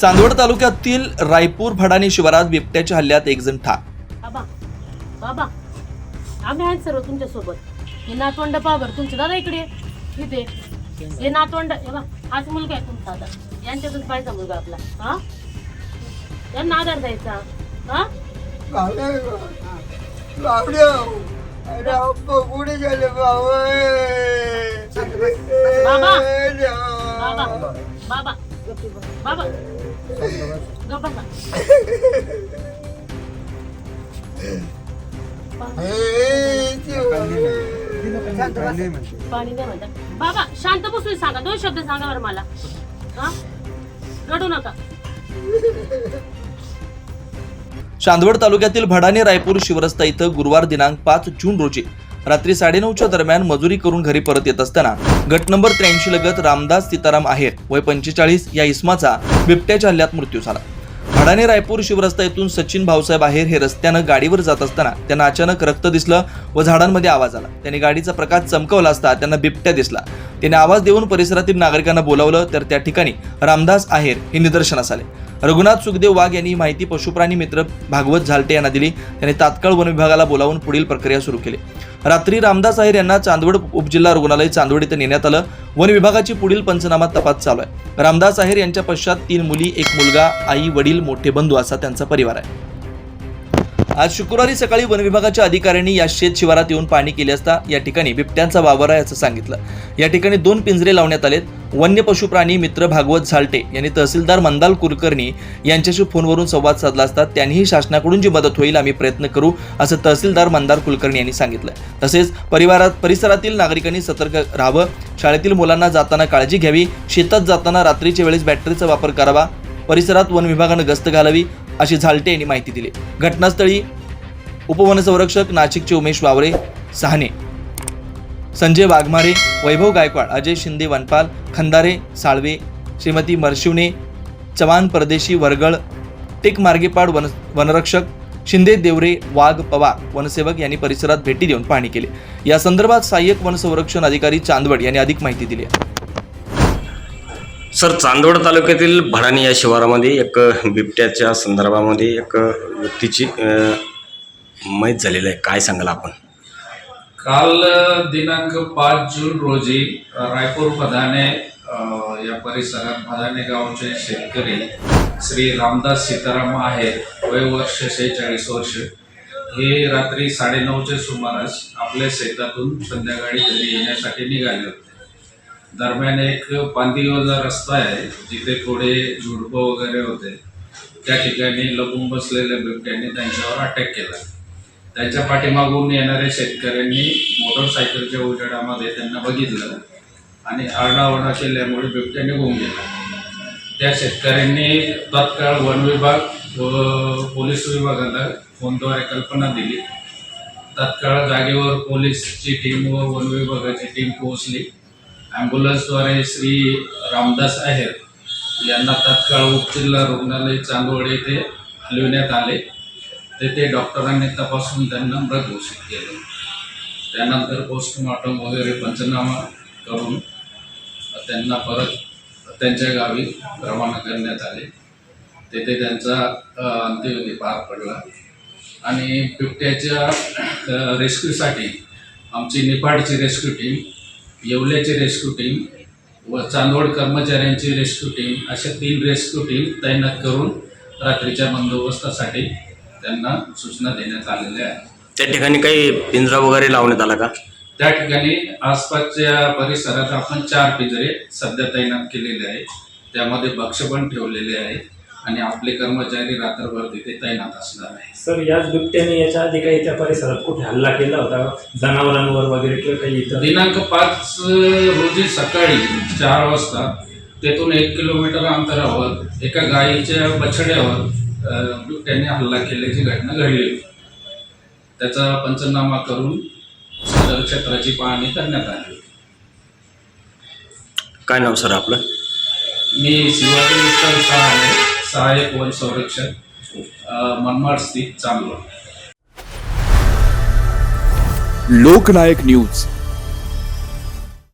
चांदवड तालुक्यातील रायपूर भडानी शिवारात बिबट्याच्या हल्ल्यात एक जण ठार. बाबा बाबा आम्ही आहेत सर्व तुमच्यासोबत. हे नातवंड पावर तुमचे दादा इकडे. इथे. हे नातवंड हे बा हाच मुलगा आहे तुमचा आता. यांच्यातून पाहिजे मुलगा आपला. हा? त्यांना आधार द्यायचा. हा? कुठे गेले बाबा बाबा. बाबा. पाणी म्हणतात बाबा शांत बसून सांगा दोन शब्द सांगा बरं मला हा रडू नका चांदवड तालुक्यातील भडानी रायपूर शिवरस्ता इथं गुरुवार दिनांक पाच जून रोजी रात्री साडेनऊच्या दरम्यान मजुरी करून घरी परत येत असताना गट नंबर त्र्याऐंशी लगत रामदास सीताराम आहेर वय पंचेचाळीस या इसमाचा बिबट्याच्या हल्ल्यात मृत्यू झाला. अडाणे रायपूर शिवरस्ता येथून सचिन भाऊसाहेब आहेर हे रस्त्यानं गाडीवर जात असताना त्यांना अचानक रक्त दिसलं व झाडांमध्ये आवाज आला. त्यांनी गाडीचा प्रकाश चमकवला असता त्यांना बिबट्या दिसला. त्याने आवाज देऊन परिसरातील नागरिकांना बोलावलं तर त्या ठिकाणी रामदास आहेर हे निदर्शनास आले. रघुनाथ सुखदेव वाघ यांनी ही माहिती पशुप्राणी मित्र भागवत झालटे यांना दिली. त्यांनी तात्काळ वन विभागाला बोलावून पुढील प्रक्रिया सुरू केली. रात्री रामदास आहेर यांना चांदवड उपजिल्हा रुग्णालय चांदवड इथं नेण्यात आलं. वन विभागाची पुढील पंचनामा तपास चालू आहे. रामदास आहेर यांच्या पश्चात तीन मुली एक मुलगा आई वडील मोठे बंधू असा त्यांचा परिवार आहे. आज शुक्रवारी सकाळी वन विभागाच्या अधिकाऱ्यांनी या शेत शिवारात येऊन पाहणी केली असता या ठिकाणी बिबट्यांचा वावर आहे असं सांगितलं. या ठिकाणी दोन पिंजरे लावण्यात आलेत. वन्य पशुप्राणी मित्र भागवत झालटे यांनी तहसीलदार मंदाल कुलकर्णी यांच्याशी फोनवरून संवाद साधला असता त्यांनीही शासनाकडून जी मदत होईल आम्ही प्रयत्न करू असं तहसीलदार मंदार कुलकर्णी यांनी सांगितलं. तसेच परिवारात परिसरातील नागरिकांनी सतर्क राहावं शाळेतील मुलांना जाताना काळजी घ्यावी शेतात जाताना रात्रीच्या वेळेस बॅटरीचा वापर करावा परिसरात वन विभागानं गस्त घालावी अशी झालटे यांनी माहिती दिली. घटनास्थळी उपवनसंरक्षक नाशिकचे उमेश वावरे सहाने. संजय वाघमारे वैभव गायकवाड अजय शिंदे वनपाल खंदारे साळवे श्रीमती मरशिवने चव्हाण परदेशी वरगळ टेक मार्गेपाड वन वनरक्षक शिंदे देवरे वाघ पवार वनसेवक यांनी परिसरात भेटी देऊन पाहणी केली. या संदर्भात सहाय्यक वनसंरक्षण अधिकारी चांदवड यांनी अधिक माहिती दिली सर चांदवड तालुक्यातील भडाणी या शिवारामध्ये एक बिबट्याच्या संदर्भामध्ये एक व्यक्तीची मैत झालेलं आहे. काय सांगाल आपण? काल दिनांक पाच जून रोजी रायपूर मधाने या परिसरात मधाने गावचे शेतकरी श्री रामदास सीताराम आहेत वय वर्ष शेहेचाळीस वर्ष. हे रात्री साडेनऊच्या सुमारास आपल्या शेतातून संध्याकाळी घरी येण्यासाठी निघाले होते. दरम्यान एक पांदिवला रस्ता आहे जिथे थोडे झुडपं वगैरे होते. त्या ठिकाणी लपून बसलेल्या बिबट्याने त्यांच्यावर अटॅक केला. त्याच्या पाठीमागून येणाऱ्या शेतकऱ्यांनी मोटरसायकलच्या उजेडामध्ये त्यांना बघितलं आणि आरडाओरडा केल्यामुळे बिबट्या निघून गेला. त्या शेतकऱ्यांनी तत्काळ वन विभाग व पोलीस विभागाला फोनद्वारे कल्पना दिली. तत्काळ जागेवर पोलीसची टीम व वन विभागाची टीम पोहोचली. ॲम्ब्युलन्सद्वारे श्री रामदास आहेर यांना तत्काळ उपजिल्हा रुग्णालय चांदवड येथे हलविण्यात आले. तेथे डॉक्टरांनी तपासून त्यांना मृत घोषित केले. त्यानंतर पोस्टमॉर्टम वगैरे पंचनामा करून त्यांना परत त्यांच्या गावी रवाना करण्यात आले. तेथे त्यांचा अंत्यविधी पार पडला. आणि बिबट्याच्या रेस्क्यूसाठी आमची निफाडची रेस्क्यू टीम येवल्याची रेस्क्यू टीम व चांदवड कर्मचाऱ्यांची रेस्क्यू टीम अशा तीन रेस्क्यू टीम तैनात करून रात्रीच्या बंदोबस्तासाठी त्यांना सूचना देण्यात आलेल्या आहेत. त्या ठिकाणी काही पिंजरा वगैरे लावण्यात आला का? त्या ठिकाणी आसपासच्या परिसरात आपण चार पिंजरे सध्या तैनात केलेले आहेत. त्यामध्ये भक्ष पण ठेवलेले आहे आणि आपले कर्मचारी रात्रभर तिथे तैनात असणार आहे सर याच बिबट्याने याच्या आधी काही त्या परिसरात कुठे हल्ला केला होता? जनावरांवर वगैरे किंवा काही इतर? दिनांक पाच रोजी सकाळी चार वाजता तेथून एक किलोमीटर अंतरावर एका गायीच्या बछड्यावर बिबट्याने हल्ला केल्याची घटना घडली. होती त्याचा पंचनामा करून सदर क्षेत्राची पाहणी करण्यात आली होती. काय नाव सर आपलं? मी शिवाजी विठ्ठल सहाने सहाय्यक वन संरक्षक. मनमाड स्थित चांदवड. लोकनायक न्यूज.